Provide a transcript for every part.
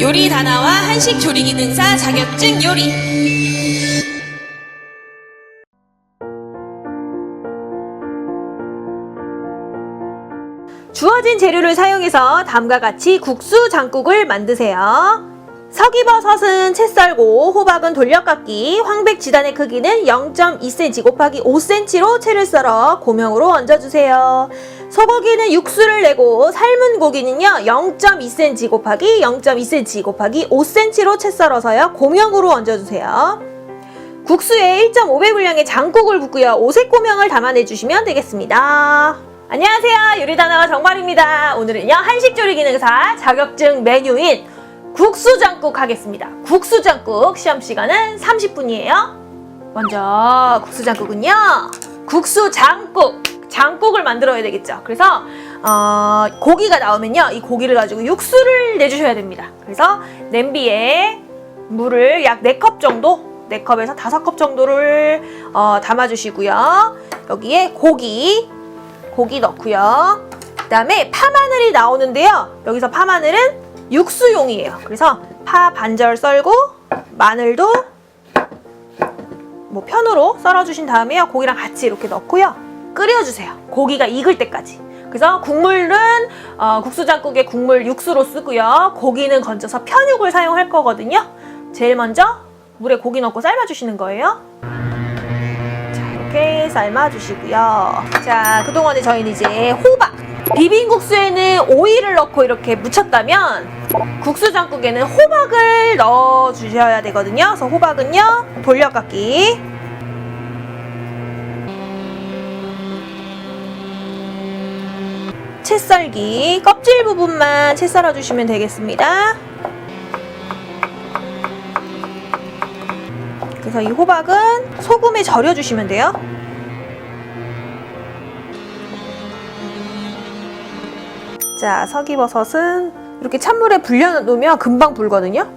요리 다나와 한식 조리 기능사 자격증 요리. 주어진 재료를 사용해서 다음과 같이 국수 장국을 만드세요. 서기버섯은 채 썰고 호박은 돌려깎기, 황백 지단의 크기는 0.2cm 곱하기 5cm로 채를 썰어 고명으로 얹어주세요. 소고기는 육수를 내고 삶은 고기는요 0.2cm 곱하기 0.2cm 곱하기 5cm로 채 썰어서요 고명으로 얹어주세요. 국수에 1.5배 분량의 장국을 붓고요. 오색 고명을 담아내 주시면 되겠습니다. 안녕하세요. 요리다나와 정말입니다. 오늘은요. 한식 조리 기능사 자격증 메뉴인 국수장국 하겠습니다. 국수장국 시험 시간은 30분이에요. 먼저 국수장국은요. 국수장국. 장국을 만들어야 되겠죠. 그래서 어, 고기가 나오면요. 이 고기를 가지고 육수를 내주셔야 됩니다. 그래서 냄비에 물을 약 4컵 정도 4컵에서 5컵 정도를 어, 담아주시고요. 여기에 고기, 고기 넣고요. 그 다음에 파마늘이 나오는데요. 여기서 파마늘은 육수용이에요. 그래서 파 반절 썰고 마늘도 뭐 편으로 썰어주신 다음에 요. 고기랑 같이 이렇게 넣고요. 끓여주세요. 고기가 익을 때까지. 그래서 국물은 어, 국수장국에 국물 육수로 쓰고요. 고기는 건져서 편육을 사용할 거거든요. 제일 먼저 물에 고기 넣고 삶아주시는 거예요. 자, 이렇게 삶아주시고요. 자, 그동안에 저희는 이제 호박. 비빔국수에는 오이를 넣고 이렇게 무쳤다면 국수장국에는 호박을 넣어 주셔야 되거든요. 그래서 호박은요, 돌려깎기. 채 썰기. 껍질 부분만 채 썰어 주시면 되겠습니다. 그래서 이 호박은 소금에 절여 주시면 돼요. 자, 서기버섯은 이렇게 찬물에 불려 놓으면 금방 불거든요.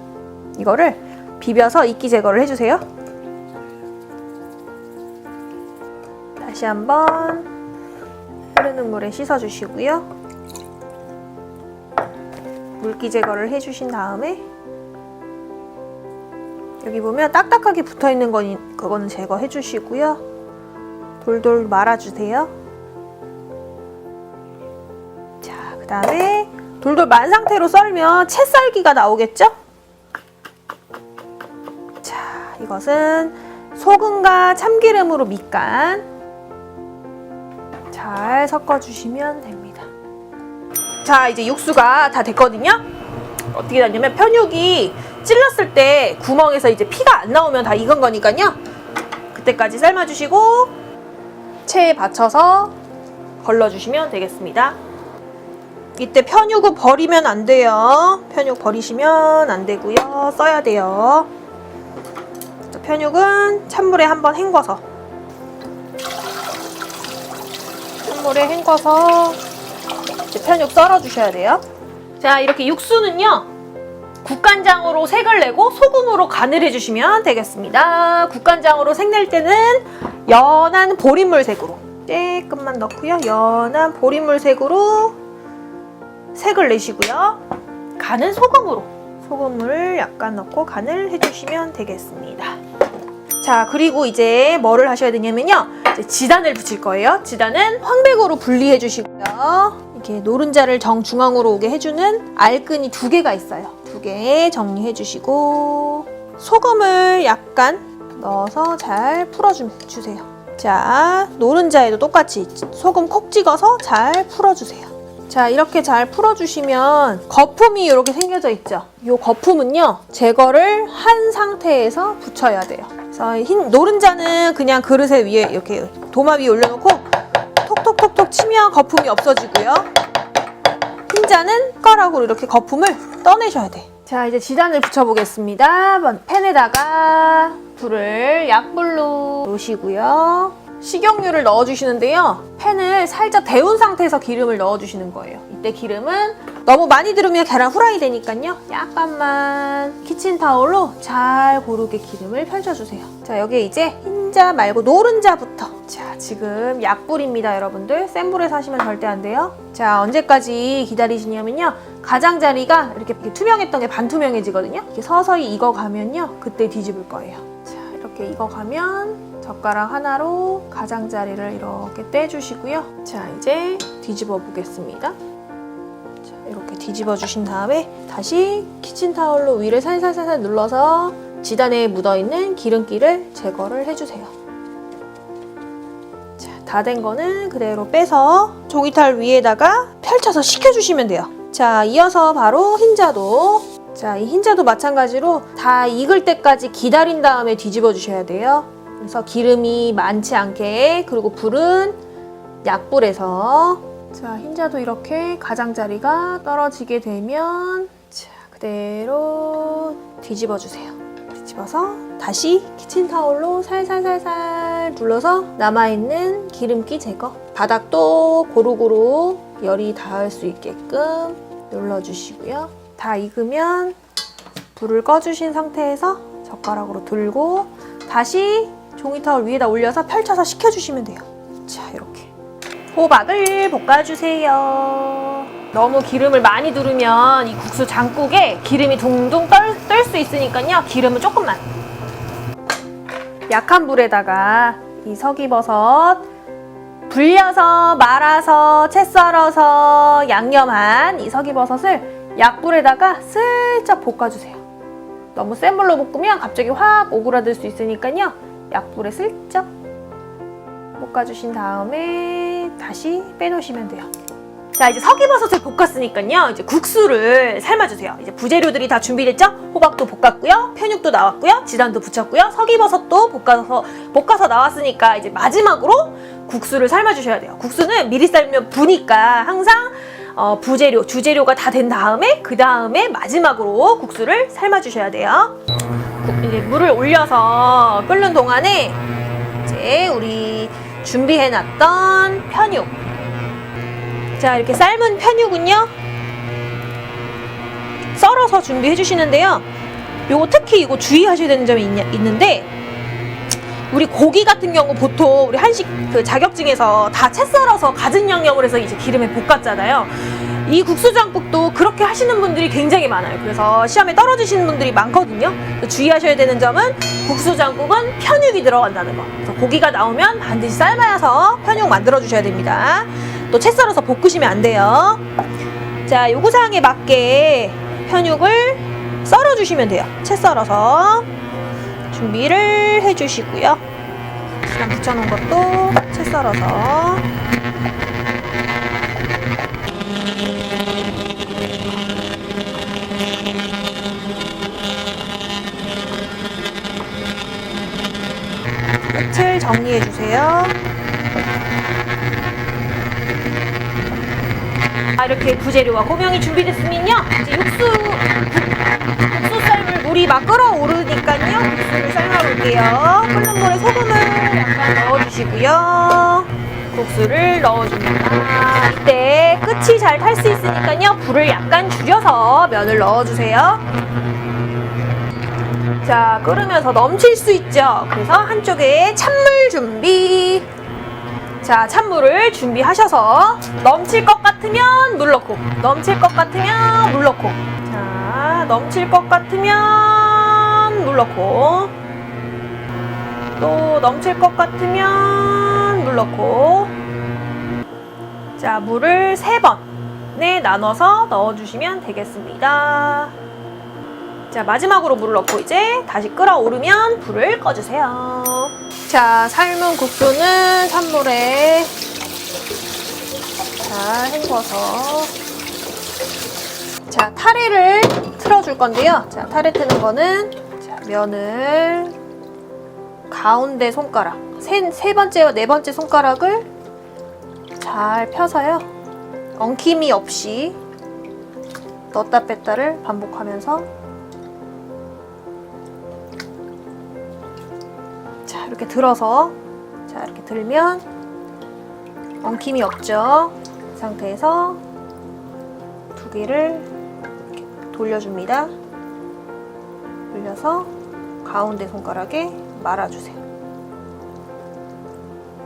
이거를 비벼서 이끼 제거를 해주세요. 다시 한번 흐르는 물에 씻어주시고요. 물기 제거를 해주신 다음에 여기 보면 딱딱하게 붙어 있는 건 그거는 제거해 주시고요. 돌돌 말아 주세요. 그 다음에 돌돌 만 상태로 썰면 채 썰기가 나오겠죠? 자, 이것은 소금과 참기름으로 밑간 잘 섞어 주시면 됩니다. 자, 이제 육수가 다 됐거든요. 어떻게 되냐면 편육이 찔렀을 때 구멍에서 이제 피가 안 나오면 다 익은 거니까요. 그때까지 삶아주시고 체에 받쳐서 걸러주시면 되겠습니다. 이때 편육은 버리면 안 돼요. 편육 버리시면 안 되고요. 써야 돼요. 자, 편육은 찬물에 한번 헹궈서 찬물에 헹궈서 이제 편육 썰어 주셔야 돼요. 자, 이렇게 육수는요. 국간장으로 색을 내고 소금으로 간을 해주시면 되겠습니다. 국간장으로 색낼 때는 연한 보리물 색으로 조금만 넣고요. 연한 보리물 색으로 색을 내시고요. 간은 소금으로 소금을 약간 넣고 간을 해주시면 되겠습니다. 자, 그리고 이제 뭐를 하셔야 되냐면요. 지단을 붙일 거예요. 지단은 황백으로 분리해 주시고요. 이렇게 노른자를 정중앙으로 오게 해주는 알끈이 두 개가 있어요. 두 개 정리해 주시고 소금을 약간 넣어서 잘 풀어주세요. 자, 노른자에도 똑같이 소금 콕 찍어서 잘 풀어주세요. 자, 이렇게 잘 풀어주시면 거품이 이렇게 생겨져 있죠. 이 거품은요, 제거를 한 상태에서 붙여야 돼요. 그래서 흰 노른자는 그냥 그릇에 위에 이렇게 도마 위에 올려놓고 톡톡톡톡 치면 거품이 없어지고요. 흰자는 숟가락으로 이렇게 거품을 떠내셔야 돼. 자, 이제 지단을 붙여보겠습니다. 먼- 팬에다가 불을 약불로 놓으시고요. 식용유를 넣어주시는데요. 팬을 살짝 데운 상태에서 기름을 넣어주시는 거예요. 이때 기름은 너무 많이 들으면 계란 후라이 되니까요. 약간만 키친타올로 잘 고르게 기름을 펼쳐주세요. 자, 여기에 이제 흰자 말고 노른자부터. 자, 지금 약불입니다, 여러분들. 센 불에서 하시면 절대 안 돼요. 자, 언제까지 기다리시냐면요. 가장자리가 이렇게 투명했던 게 반투명해지거든요. 이렇게 서서히 익어가면요. 그때 뒤집을 거예요. 자, 이렇게 익어가면 젓가락 하나로 가장자리를 이렇게 떼주시고요. 자, 이제 뒤집어 보겠습니다. 자, 이렇게 뒤집어 주신 다음에 다시 키친타올로 위를 살살살살 눌러서 지단에 묻어있는 기름기를 제거를 해주세요. 자, 다 된 거는 그대로 빼서 종이탈 위에다가 펼쳐서 식혀주시면 돼요. 자, 이어서 바로 흰자도 자, 이 흰자도 마찬가지로 다 익을 때까지 기다린 다음에 뒤집어 주셔야 돼요. 그래서 기름이 많지 않게 그리고 불은 약불에서 자, 흰자도 이렇게 가장자리가 떨어지게 되면 자, 그대로 뒤집어 주세요. 뒤집어서 다시 키친타올로 살살살살 눌러서 남아있는 기름기 제거. 바닥도 고루고루 열이 닿을 수 있게끔 눌러주시고요. 다 익으면 불을 꺼주신 상태에서 젓가락으로 들고 다시 종이타올 위에다 올려서 펼쳐서 식혀주시면 돼요. 자, 이렇게. 호박을 볶아주세요. 너무 기름을 많이 두르면 이 국수 장국에 기름이 둥둥 떨수 있으니까요. 기름은 조금만. 약한 불에다가 이 서기버섯 불려서 말아서 채 썰어서 양념한 이 서기버섯을 약불에다가 슬쩍 볶아주세요. 너무 센 불로 볶으면 갑자기 확 오그라들 수 있으니까요. 약불에 슬쩍 볶아주신 다음에 다시 빼놓으시면 돼요. 자 이제 서기버섯을 볶았으니까요. 이제 국수를 삶아주세요. 이제 부재료들이 다 준비됐죠? 호박도 볶았고요. 편육도 나왔고요. 지단도 부쳤고요. 서기버섯도 볶아서 볶아서 나왔으니까 이제 마지막으로 국수를 삶아주셔야 돼요. 국수는 미리 삶으면 부니까 항상 어, 부재료 주재료가 다 된 다음에 그 다음에 마지막으로 국수를 삶아주셔야 돼요. 국- 이제 물을 올려서 끓는 동안에 이제 우리 준비해놨던 편육. 자 이렇게 삶은 편육은요? 썰어서 준비해 주시는데요. 요거 특히 이거 주의하셔야 되는 점이 있냐, 있는데 우리 고기 같은 경우 보통 우리 한식 그 자격증에서 다 채 썰어서 가진 양념을 해서 이제 기름에 볶았잖아요. 이 국수장국도 그렇게 하시는 분들이 굉장히 많아요. 그래서 시험에 떨어지시는 분들이 많거든요. 주의하셔야 되는 점은 국수장국은 편육이 들어간다는 거. 그래서 고기가 나오면 반드시 삶아서 편육 만들어 주셔야 됩니다. 또 채 썰어서 볶으시면 안 돼요. 자, 요구사항에 맞게 편육을 썰어 주시면 돼요. 채 썰어서 준비를 해 주시고요. 지금 붙여놓은 것도 채 썰어서 끝을 정리해 주세요. 아, 이렇게 부재료와 고명이 준비됐으면요. 이제 육수, 물이 막 끓어오르니까요. 국수를 삶아볼게요. 끓는 물에 소금을 약간 넣어주시고요. 국수를 넣어줍니다. 이때 끝이 잘 탈 수 있으니까요. 불을 약간 줄여서 면을 넣어주세요. 자, 끓으면서 넘칠 수 있죠. 그래서 한쪽에 찬물 준비. 자, 찬물을 준비하셔서 넘칠 것 같으면 물 넣고, 넘칠 것 같으면 물 넣고, 자, 넘칠 것 같으면 물 넣고, 또 넘칠 것 같으면 물 넣고, 자, 물을 세 번에 나눠서 넣어주시면 되겠습니다. 자, 마지막으로 물을 넣고 이제 다시 끓어오르면 불을 꺼주세요. 자, 삶은 국수는 찬물에 잘 헹궈서 자, 타레를 틀어줄 건데요. 자, 타레 트는 거는 자, 면을 가운데 손가락 세, 세 번째와 네 번째 손가락을 잘 펴서요. 엉킴이 없이 넣었다 뺐다를 반복하면서 자 이렇게 들어서 자 자, 이렇게 들면 엉킴이 없죠? 이 상태에서 두 개를 돌려줍니다. 돌려서 가운데 손가락에 말아주세요.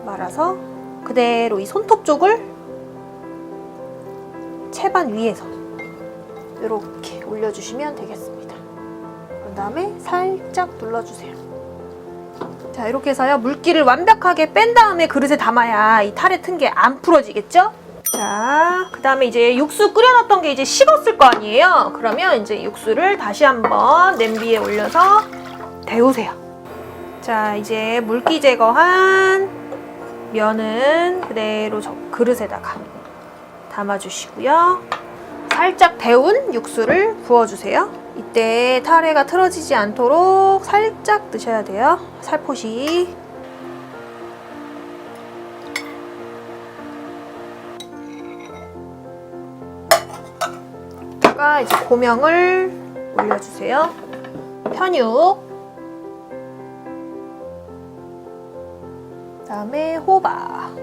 말아서 그대로 이 손톱 쪽을 채반 위에서 이렇게 올려주시면 되겠습니다. 그 다음에 살짝 눌러주세요. 자 이렇게 해서요 물기를 완벽하게 뺀 다음에 그릇에 담아야 이 탈에 튼 게 안 풀어지겠죠? 자, 그 다음에 이제 육수 끓여놨던 게 이제 식었을 거 아니에요? 그러면 이제 육수를 다시 한번 냄비에 올려서 데우세요. 자, 이제 물기 제거한 면은 그대로 저 그릇에다가 담아주시고요. 살짝 데운 육수를 부어주세요. 이때 타레가 틀어지지 않도록 살짝 넣으셔야 돼요. 살포시. 이제 고명을 올려주세요. 편육. 다음에 호박.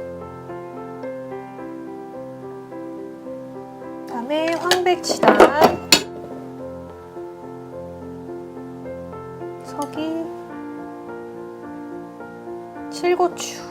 그다음에 황백치단. 서기. 칠고추.